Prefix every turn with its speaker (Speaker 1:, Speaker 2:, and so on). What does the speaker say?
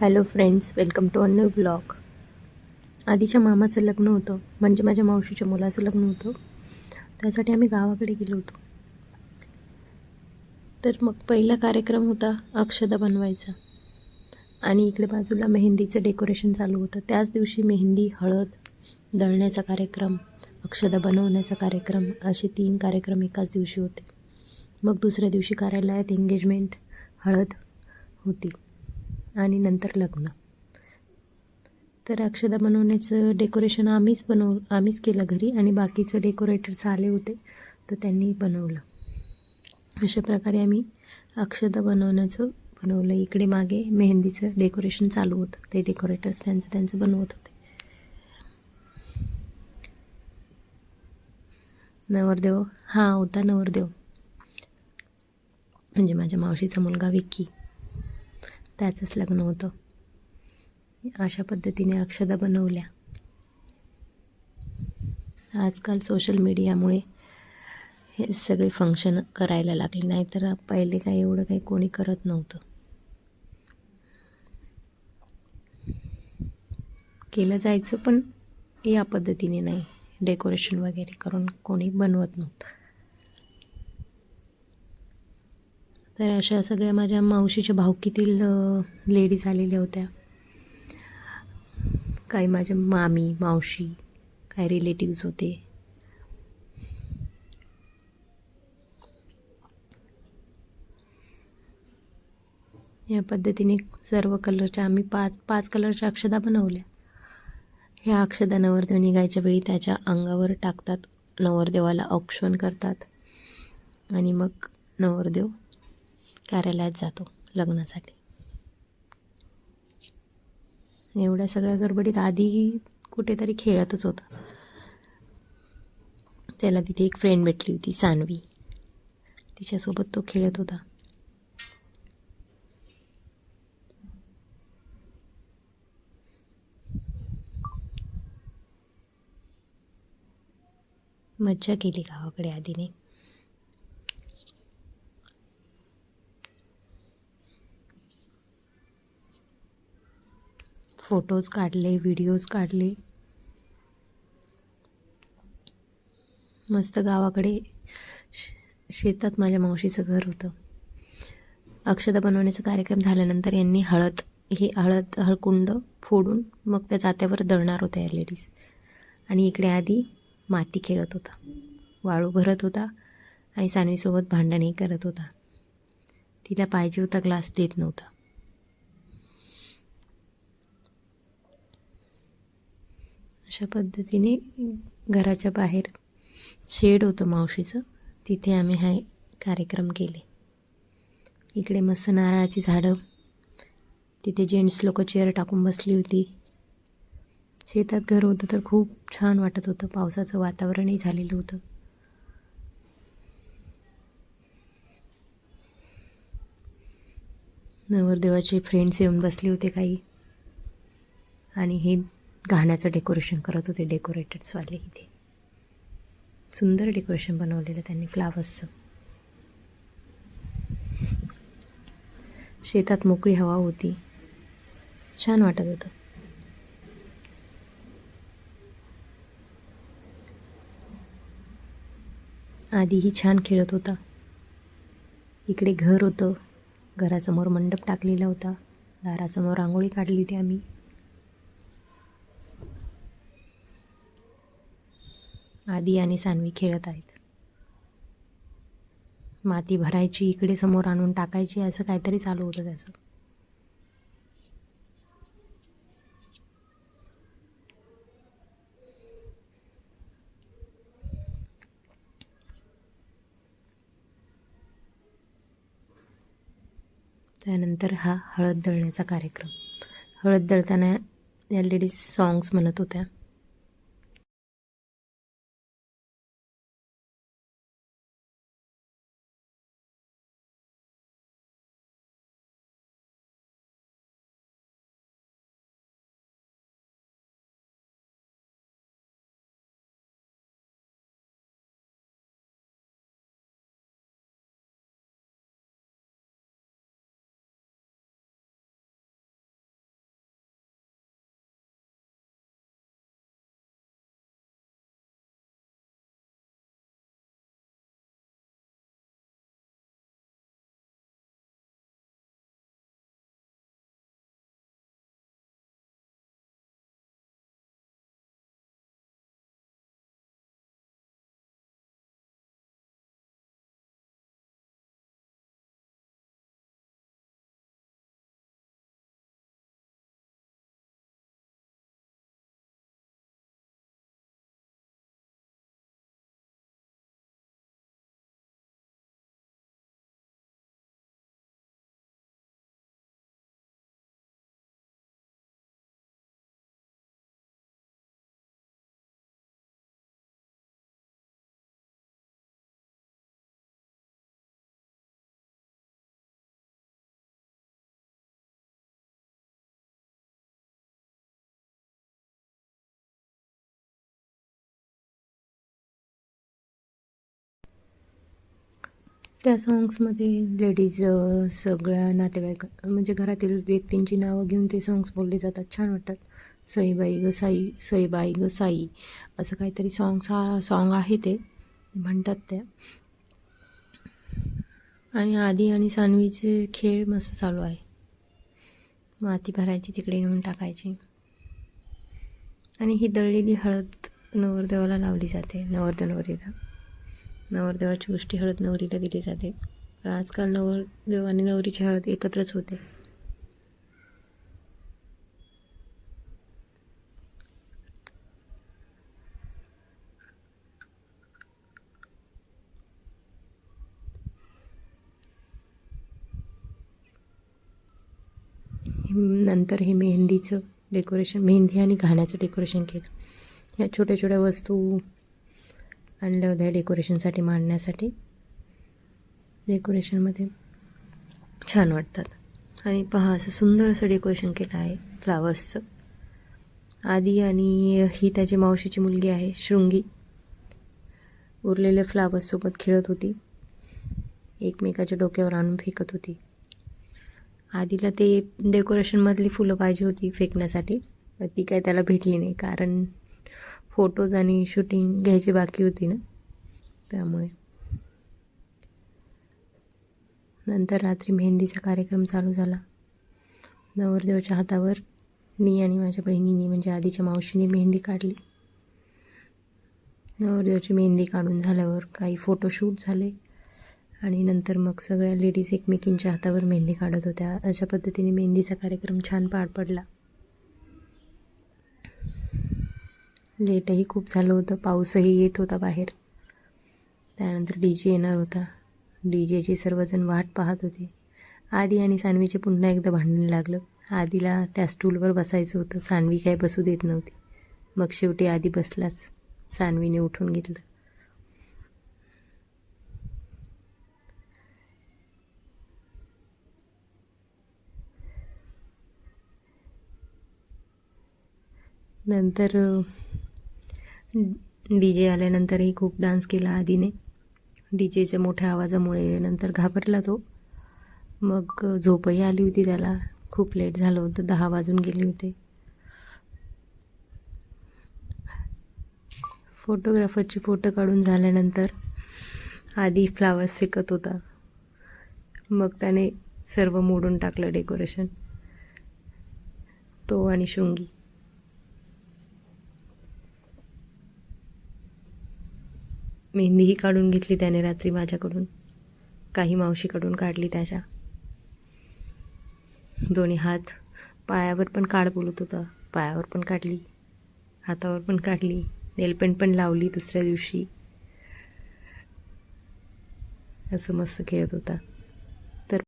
Speaker 1: Hello friends welcome to a new blog. आधीच्या मामाचं लग्न होतं म्हणजे माझ्या मावशीच्या मुलाचं लग्न होतं. त्यासाठी आम्ही गावाकडे गेलो होतो. तर मग पहिला कार्यक्रम होता अक्षदा बनवायचा. आणि इकडे बाजूला मेहंदीचं डेकोरेशन चालू होतं. त्याच दिवशी मेहंदी हळद दळण्याचा कार्यक्रम अक्षदा बनवण्याचा कार्यक्रम असे तीन कार्यक्रम एकाच दिवशी होते. मग दुसऱ्या दिवशी कार्यालयात एंगेजमेंट हळद होती. आणि नंतर लग्न. तर अक्षदा बनवण्याचं डेकोरेशन आम्हीच बनव आम्हीच केलं घरी आणि बाकीचं डेकोरेटर्स आले होते तर त्यांनी बनवलं. अशा प्रकारे आम्ही अक्षदा बनवण्याचं बनवलं. इकडे मागे मेहंदीचं डेकोरेशन चालू होतं. ते डेकोरेटर्स त्यांचं त्यांचं बनवत होते. नवरदेव हा होता नवरदेव. म्हणजे माझ्या मावशीचा मुलगा विक्की. त्याचंच लग्न होतं. अशा पद्धतीने अक्षदा बनवल्या. आजकाल सोशल मीडियामुळे हे सगळे फंक्शन करायला लागले. नाहीतर पहिले काही एवढं काही कोणी करत नव्हतं. केलं जायचं पण या पद्धतीने नाही. डेकोरेशन वगैरे करून कोणी बनवत नव्हतं. तर अशा सगळ्या माझ्या मावशीच्या भावकीतील लेडीज आलेल्या होत्या. काही माझ्या मामी मावशी काही रिलेटिव्ज होते. या पद्धतीने सर्व कलरच्या आम्ही पाच पाच कलरच्या अक्षदा बनवल्या. ह्या अक्षदा नवरदेव निघायच्या वेळी त्याच्या अंगावर टाकतात. नवरदेवाला औक्षण करतात. आणि मग नवरदेव कार्यालयात जातो लग्नासाठी. एवढ्या सगळ्या गडबडीत आधी कुठेतरी खेळतच होता. त्याला तिथे एक फ्रेंड भेटली होती सानवी. तिच्यासोबत तो खेळत होता. मज्जा केली गावाकडे आधीने. फोटोज काढले व्हिडिओज काढले. मस्त गावाकडे शेतात माझ्या मावशीचं घर होतं. अक्षता बनवण्याचा कार्यक्रम झाल्यानंतर यांनी हळद ही हळद हळकुंड फोडून मग त्या जात्यावर दळणार होत्या या लेडीज आणि इकडे आधी माती खेळत होता. वाळू भरत होता आणि सानवीसोबत भांडणही करत होता. तिला पाहिजे होता ग्लास देत नव्हता. अशा पद्धतीने घराच्या बाहेर शेड होतं मावशीचं. तिथे आम्ही हा कार्यक्रम केले. इकडे मस्त नारळाची झाडं तिथे जेंट्स लोक चेअर टाकून बसली होती. शेतात घर होतं तर खूप छान वाटत होतं. पावसाचं वातावरणही झालेलं होतं. नवरदेवाचे फ्रेंड्स येऊन बसले होते काही. आणि हे गाण्याचं डेकोरेशन करत होते डेकोरेटर्सवाले इथे. सुंदर डेकोरेशन बनवलेलं त्यांनी फ्लावर्सचं. शेतात मोकळी हवा होती. छान वाटत होतं. आधीही छान खेळत होता. इकडे घर होतं. घरासमोर मंडप टाकलेला होता. दारासमोर रांगोळी काढली होती आम्ही. आदी आणि सानवी खेळत आहेत. माती भरायची इकडे समोर आणून टाकायची असं काहीतरी चालू होतं त्याचं. त्यानंतर हा हळद दळण्याचा कार्यक्रम. हळद दळताना या लेडीज सॉंग्स म्हणत होत्या. त्या सॉंग्समध्ये लेडीज सगळ्या नातेवाईक म्हणजे घरातील व्यक्तींची नावं घेऊन ते सॉंग्स बोलले जातात. छान वाटतात. सईबाई ग साई सईबाई ग साई असं काहीतरी सॉंग्स हा सॉन्ग आहे ते म्हणतात त्या. आणि आधी आणि सानवीचे खेळ मस्त चालू आहे. माती भरायची तिकडे नेऊन टाकायची. आणि ही दळलेली हळद नवरदेवाला लावली जाते नवरदेव नवरीला. नवरदेवाची गोष्टी हळद नवरीला दिली जाते. आजकाल नवरदेव आणि नवरीची हळद एकत्रच होते. नंतर हे मेहंदीचं डेकोरेशन मेहंदी आणि घाण्याचं डेकोरेशन केलं. ह्या छोट्या छोट्या वस्तू आणल्या होत्या डेकोरेशनसाठी मांडण्यासाठी. डेकोरेशनमध्ये छान वाटतात. आणि पहा असं सुंदर असं डेकोरेशन केलं आहे फ्लावर्सचं आधी आणि ही त्याची मावशीची मुलगी आहे शृंगी. उरलेल्या फ्लावर्ससोबत खेळत होती. एकमेकाच्या डोक्यावर आणून फेकत होती. आधीला ते डेकोरेशनमधली फुलं पाहिजे होती फेकण्यासाठी तर ती काय त्याला भेटली नाही कारण फोटोज आणि शूटिंग घ्यायची बाकी होती ना? त्यामुळे. नंतर रात्री मेहंदीचा कार्यक्रम चालू झाला. नवरदेवाच्या हातावर मी आणि माझ्या बहिणीने म्हणजे आधीच्या मावशीने मेहंदी काढली. नवरदेवाची मेहंदी काढून झाल्यावर काही फोटोशूट झाले आणि नंतर मग सगळ्या लेडीज एकमेकींच्या हातावर मेहंदी काढत होत्या. अशा पद्धतीने मेहंदीचा कार्यक्रम छान पार पडला. लेटही खूप झालं होतं. पाऊसही येत होता बाहेर. त्यानंतर डी जे येणार होता. डी जेची सर्वजण वाट पाहत होते. आदी आणि सानवीचे पुन्हा एकदा भांडण लागलं. आधीला त्या स्टूलवर बसायचं होतं. सानवी काय बसू देत नव्हती. मग शेवटी आधी बसलाच. सानवीने उठून घेतलं. नंतर डी जे आल्यानंतरही खूप डान्स केला आधीने. डी जेच्या मोठ्या आवाजामुळे नंतर घाबरला तो. मग झोपही आली होती त्याला. खूप लेट झालं होतं दहा वाजून गेले होते. फोटोग्राफरची फोटो काढून झाल्यानंतर आधी फ्लावर्स फेकत होता. मग त्याने सर्व मोडून टाकलं डेकोरेशन. तो आणि शृंगी. मेहंदीही काढून घेतली त्याने रात्री माझ्याकडून. काही मावशीकडून काढली त्याच्या. दोन्ही हात पायावर पण काढ बोलत होता. पायावर पण काढली हातावर पण काढली नेलपेंट पण लावली दुसऱ्या दिवशी. असं मस्त खेळत होता.